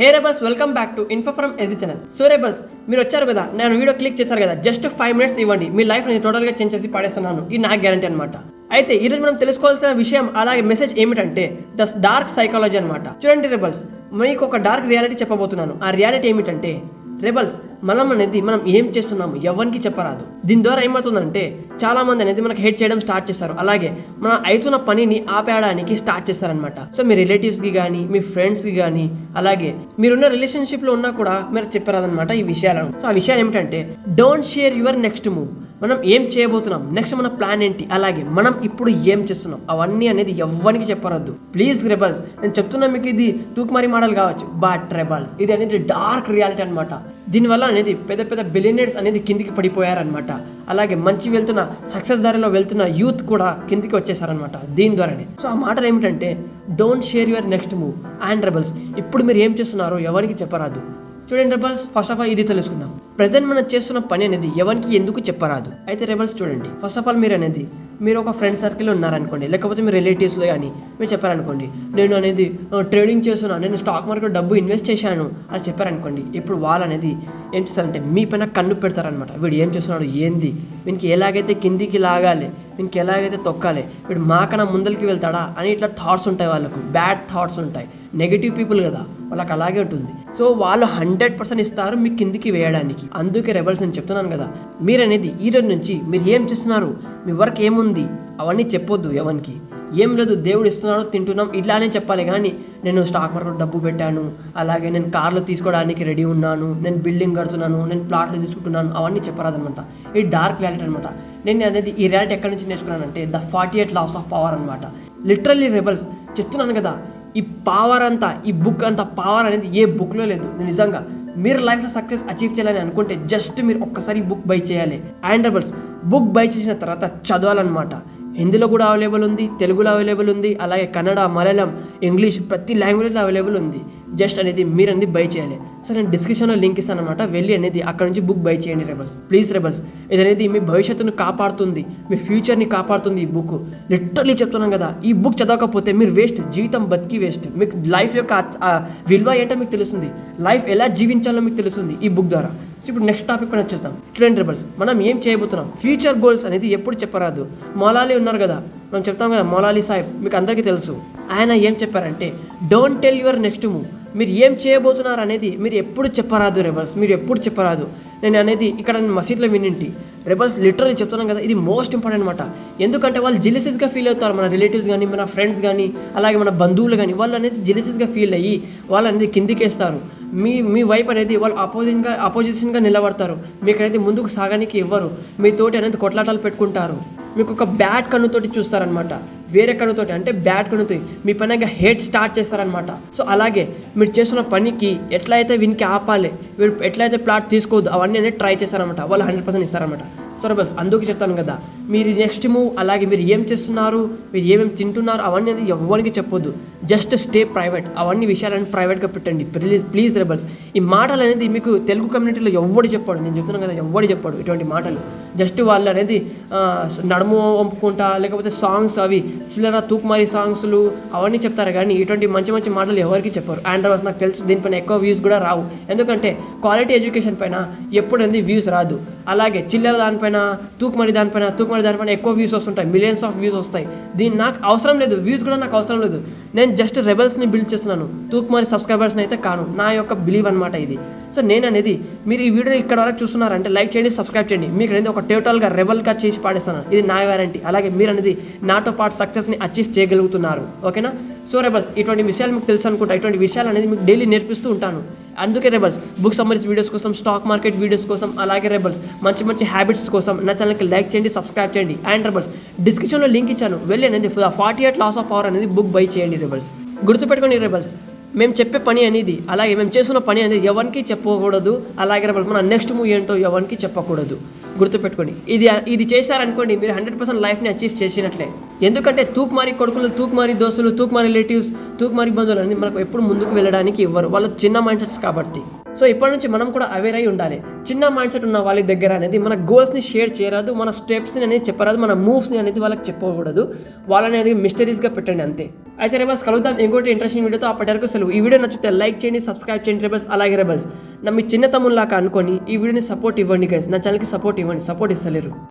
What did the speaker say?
Hey rebels welcome back to info from ఎది channel so rebels మీరు వచ్చారు కదా? నేను వీడియో క్లిక్ చేశారు కదా? జస్ట్ ఫైవ్ మినిట్స్ ఇవ్వండి. మీ లైఫ్ నేను టోటల్గా చేంజ్ చేసి పాడేస్తున్నాను. ఇది నా గ్యారంటీ అనమాట అయితే ఈరోజు మనం తెలుసుకోవాల్సిన విషయం అలాగే మెసేజ్ ఏమిటంటే ద డార్క్ సైకాలజీ అనమాట చూడండి రేబల్స్ మీకు ఒక డార్క్ రియాలిటీ చెప్పబోతున్నాను. ఆ రియాలిటీ ఏమిటంటే రెబల్స్ మనం అనేది మనం ఏం చేస్తున్నాము ఎవరికి చెప్పరాదు. దీని ద్వారా ఏమవుతుందంటే చాలా మంది అనేది మనకు హెడ్ చేయడం స్టార్ట్ చేస్తారు. అలాగే మన అవుతున్న పనిని ఆపేయడానికి స్టార్ట్ చేస్తారనమాట సో మీ రిలేటివ్స్కి కానీ మీ ఫ్రెండ్స్కి కానీ అలాగే మీరున్న రిలేషన్షిప్లో ఉన్నా కూడా మీరు చెప్పరాదనమాట ఈ విషయాలను. సో ఆ విషయాలు ఏమిటంటే don't share your next move మనం ఏం చేయబోతున్నాం? నెక్స్ట్ మన ప్లాన్ ఏంటి? అలాగే మనం ఇప్పుడు ఏం చేస్తున్నాం? అవన్నీ అనేది ఎవ్వరికి చెప్పరద్దు. ప్లీజ్ రెబల్స్ నేను చెప్తున్నా మీకు ఇది తూకుమారి మోడల్ కావచ్చు. బట్ రెబల్స్ ఇది అనేది డార్క్ రియాలిటీ అనమాట దీనివల్ల అనేది పెద్ద పెద్ద బిలియనర్స్ అనేది కిందికి పడిపోయారనమాట అలాగే మంచి వెళ్తున్న సక్సెస్ దారిలో వెళ్తున్న యూత్ కూడా కిందికి వచ్చేసారనమాట దీని ద్వారానే. సో ఆ మాటలు ఏమిటంటే don't share your next move and rebels ఇప్పుడు మీరు ఏం చేస్తున్నారో ఎవరికి చెప్పరాదు. చూడండి రెబల్స్ ఫస్ట్ ఆఫ్ ఆల్ ఇది తెలుసుకుందాం. ప్రజెంట్ మనం చేస్తున్న పని అనేది ఎవరికి ఎందుకు చెప్పరాదు? అయితే రెబల్స్ చూడండి ఫస్ట్ ఆఫ్ ఆల్ మీరు అనేది మీరు ఒక ఫ్రెండ్ సర్కిల్లో ఉన్నారనుకోండి లేకపోతే మీ రిలేటివ్స్లో కానీ మీరు చెప్పారనుకోండి నేను అనేది ట్రేడింగ్ చేస్తున్నాను నేను స్టాక్ మార్కెట్ డబ్బు ఇన్వెస్ట్ చేశాను అని చెప్పారనుకోండి ఇప్పుడు వాళ్ళు అనేది ఏం చేస్తారంటే మీ పైన కన్ను పెడతారనమాట వీడు ఏం చేస్తున్నాడు ఏంది? వీనికి ఎలాగైతే కిందికి లాగాలి వీనికి ఎలాగైతే తొక్కాలి వీడు మాకన్నా ముందరికి వెళ్తాడా అని ఇట్లా థాట్స్ ఉంటాయి వాళ్ళకు బ్యాడ్ థాట్స్ ఉంటాయి. నెగిటివ్ పీపుల్ కదా వాళ్ళకి అలాగే ఉంటుంది. సో వాళ్ళు హండ్రెడ్ పర్సెంట్ ఇస్తారు మీ కిందికి వేయడానికి. అందుకే రెబల్స్ నేను చెప్తున్నాను కదా మీరు అనేది ఈ రోజు నుంచి మీరు ఏం చేస్తున్నారు? మీ వర్క్ ఏముంది? అవన్నీ చెప్పొద్దు ఎవరికి. ఏం లేదు దేవుడు ఇస్తున్నాడు తింటున్నాం ఇట్లానే చెప్పాలి కానీ నేను స్టాక్ మార్కెట్ డబ్బు పెట్టాను అలాగే నేను కార్లు తీసుకోవడానికి రెడీ ఉన్నాను నేను బిల్డింగ్ కడుతున్నాను నేను ప్లాట్లు తీసుకుంటున్నాను అవన్నీ చెప్పరాదనమాట. ఇది డార్క్ రియాలిటీ అనమాట. నేను అనేది ఈ రియాలిటీ ఎక్కడి నుంచి నేర్చుకున్నానంటే the forty eight laws of power అనమాట. లిటరల్లీ రెబల్స్ చెప్తున్నాను కదా ఈ పవర్ అంతా ఈ బుక్ అంత పవర్ అనేది ఏ బుక్లో లేదు. నిజంగా మీరు లైఫ్లో సక్సెస్ అచీవ్ చేయాలని అనుకుంటే జస్ట్ మీరు ఒక్కసారి బుక్ బై చేయాలి. అండ్ రెబల్స్ బుక్ బై చేసిన తర్వాత చదవాలన్నమాట. హిందీలో కూడా అవైలబుల్ ఉంది తెలుగులో అవైలబుల్ ఉంది అలాగే కన్నడ మలయాళం ఇంగ్లీష్ ప్రతి లాంగ్వేజ్లో అవైలబుల్ ఉంది. జస్ట్ అనేది మీరు అనేది బై చేయాలి. సో నేను డిస్క్రిప్షన్లో లింక్ ఇస్తాను అనమాట వెళ్ళి అనేది అక్కడ నుంచి బుక్ బై చేయండి రెబల్స్ ప్లీజ్ రెబల్స్ ఇది అనేది మీ భవిష్యత్తును కాపాడుతుంది. మీ ఫ్యూచర్ని కాపాడుతుంది ఈ బుక్. లిటరలీ చెప్తున్నాం కదా ఈ బుక్ చదవకపోతే మీరు వేస్ట్. జీవితం బతికి వేస్ట్. మీకు లైఫ్ యొక్క విలువ ఏంటో మీకు తెలుస్తుంది. లైఫ్ ఎలా జీవించాలో మీకు తెలుస్తుంది ఈ బుక్ ద్వారా. సో ఇప్పుడు నెక్స్ట్ టాపిక్ పైన వచ్చేస్తాం స్టూడెంట్ రెబల్స్ మనం ఏం చేయబోతున్నాం? ఫ్యూచర్ గోల్స్ అనేది ఎప్పుడు చెప్పరాదు. మొలాలి ఉన్నారు కదా. మనం చెప్తాం కదా మొలాలి సాహెబ్ మీకు అందరికీ తెలుసు. ఆయన ఏం చెప్పారంటే don't tell your next move మీరు ఏం చేయబోతున్నారు అనేది మీరు ఎప్పుడు చెప్పరాదు రెబల్స్ మీరు ఎప్పుడు చెప్పరాదు. నేను అనేది ఇక్కడ నేను మసీద్లో వినింటి రెబల్స్ లిటరల్లీ చెప్తున్నాను కదా ఇది మోస్ట్ ఇంపార్టెంట్ అనమాట ఎందుకంటే వాళ్ళు జెలిసిస్గా ఫీల్ అవుతారు. మన రిలేటివ్స్ కానీ మన ఫ్రెండ్స్ కానీ అలాగే మన బంధువులు కానీ వాళ్ళు అనేది జెలిసిస్గా ఫీల్ అయ్యి వాళ్ళు అనేది కిందికేస్తారు. మీ మీ వైపు అనేది వాళ్ళు అపోజిషన్గా అపోజిషన్గా నిలబడతారు. మీకు అనేది ముందుకు సాగానికి ఇవ్వరు. మీతోటి అనేది కొట్లాటాలు పెట్టుకుంటారు. మీకు ఒక బ్యాడ్ కన్నుతోటి చూస్తారనమాట వేరే కన్నుతోటి అంటే బ్యాడ్ కనుతో మీ పైన హేట్ స్టార్ట్ చేస్తారనమాట సో అలాగే మీరు చేస్తున్న పనికి ఎట్లయితే వీనికి ఆపాలి వీరు ఎట్లయితే ప్లాట్ తీసుకోవద్దు అవన్నీ అనేది ట్రై చేస్తారనమాట వాళ్ళు హండ్రెడ్ పర్సెంట్ ఇస్తారనమాట సో బస్ అందుకు చెప్తాను కదా మీరు నెక్స్ట్ మూవ్ అలాగే మీరు ఏం చేస్తున్నారు మీరు ఏమేమి తింటున్నారు అవన్నీ అనేది ఎవరికి చెప్పొద్దు. జస్ట్ స్టే ప్రైవేట్ అవన్నీ విషయాలని ప్రైవేట్గా పెట్టండి. ప్లీజ్ ప్లీజ్ రెబల్స్ ఈ మాటలు అనేది మీకు తెలుగు కమ్యూనిటీలో ఎవడు చెప్పాడు. నేను చెప్తున్నాను కదా ఎవడు చెప్పాడు ఇటువంటి మాటలు. జస్ట్ వాళ్ళు అనేది నడుము వంపుకుంటా లేకపోతే సాంగ్స్ అవి చిల్లర తూకుమారి సాంగ్స్లు అవన్నీ చెప్తారు. కానీ ఇటువంటి మంచి మంచి మాటలు ఎవరికి చెప్పారు. అండ్ నాకు తెలుసు దీనిపైన ఎక్కువ వ్యూస్ కూడా రావు. ఎందుకంటే క్వాలిటీ ఎడ్యుకేషన్ పైన ఎప్పుడు వ్యూస్ రాదు. అలాగే చిల్లర దానిపైన తూకుమరి దానిపైన తూకుమరి దానిపైన ఎక్కువ వ్యూస్ వస్తుంటాయి. మిలియన్స్ ఆఫ్ వ్యూస్ వస్తాయి. దీని నాకు అవసరం లేదు. వ్యూస్ కూడా నాకు అవసరం లేదు. నేను జస్ట్ రెబల్స్ని బిల్డ్ చేస్తున్నాను. తూకుమరి సబ్స్క్రైబర్స్ని అయితే కాను. నా యొక్క బిలీవ్ అనమాట ఇది. సో నేను అనేది మీరు ఈ వీడియో ఇక్కడ వరకు చూస్తున్నారంటే లైక్ చేయండి సబ్స్క్రైబ్ చేయండి. మీకు అనేది ఒక టోటల్గా రెబల్గా చేసి పాడేస్తాను ఇది నా వ్యారంటీ అలాగే మీరు అనేది నాతో పాటు సక్సెస్ని అచీవ్ చేయగలుగుతున్నారు. ఓకేనా సో రెబల్స్ ఇటువంటి విషయాలు మీకు తెలుసు అనుకుంటా. ఇటువంటి విషయాలు అనేది మీకు డైలీ నేర్పిస్తూ ఉంటాను. అందుకే రెబల్స్ బుక్ సంబంధించిన వీడియోస్ కోసం స్టాక్ మార్కెట్ వీడియోస్ కోసం అలాగే రెబల్స్ మంచి మంచి హ్యాబిట్స్ కోసం నా ఛానల్కి లైక్ చేయండి సబ్స్క్రైబ్ చేయండి. అండ్ రెబల్స్ డిస్క్రిప్షన్లో లింక్ ఇచ్చాను. వెళ్ళి అనేది forty eight laws of power అనేది బుక్ బై చేయండి రెబల్స్ గుర్తుపెట్టుకోండి రెబల్స్ మేము చెప్పే పని అనేది అలాగే మేము చేస్తున్న పని అనేది ఎవరికి చెప్పకూడదు. అలాగే రెబల్స్ మన నెక్స్ట్ మూవ్ ఏంటో ఎవరికి చెప్పకూడదు. గుర్తుపెట్టుకోండి. ఇది ఇది చేశారనుకోండి మీరు హండ్రెడ్ పర్సెంట్ లైఫ్ని అచీవ్ చేసినట్లే. ఎందుకంటే తూకుమారి కొడుకులు తూకుమారి దోస్తులు తూకుమారి రిలేటివ్స్ తూకుమారి బంధువులు అని మనకు ఎప్పుడు ముందుకు వెళ్ళడానికి ఇవ్వరు. వాళ్ళు చిన్న మైండ్ సెట్స్ కాబట్టి. సో ఇప్పటి నుంచి మనం కూడా అవేర్ అయి ఉండాలి. చిన్న మైండ్ సెట్ ఉన్న వాళ్ళ దగ్గర అనేది మన గోల్స్ని షేర్ చేయరాదు మన స్టెప్స్ని అనేది చెప్పరాదు మన మూవ్స్ని అనేది వాళ్ళకి చెప్పకూడదు. వాళ్ళని అనేది మిస్టరీస్గా పెట్టండి అంతే. అయితే రేబల్స్ కలుద్దాం. ఇంకోటి ఇంట్రెస్టింగ్ వీడియోతో అప్పటి వరకు సెలవు. ఈ వీడియో నచ్చితే లైక్ చేయండి సబ్స్క్రైబ్ చేయండి రేబల్స్ అలాగే రేబల్స్ నా మీ చిన్న తమ్ముళ్ళలాగా అనుకొని ఈ వీడియోని సపోర్ట్ ఇవ్వండి గైస్ నా ఛానల్కి సపోర్ట్ ఇవ్వండి. సపోర్ట్ ఇస్తలేరు.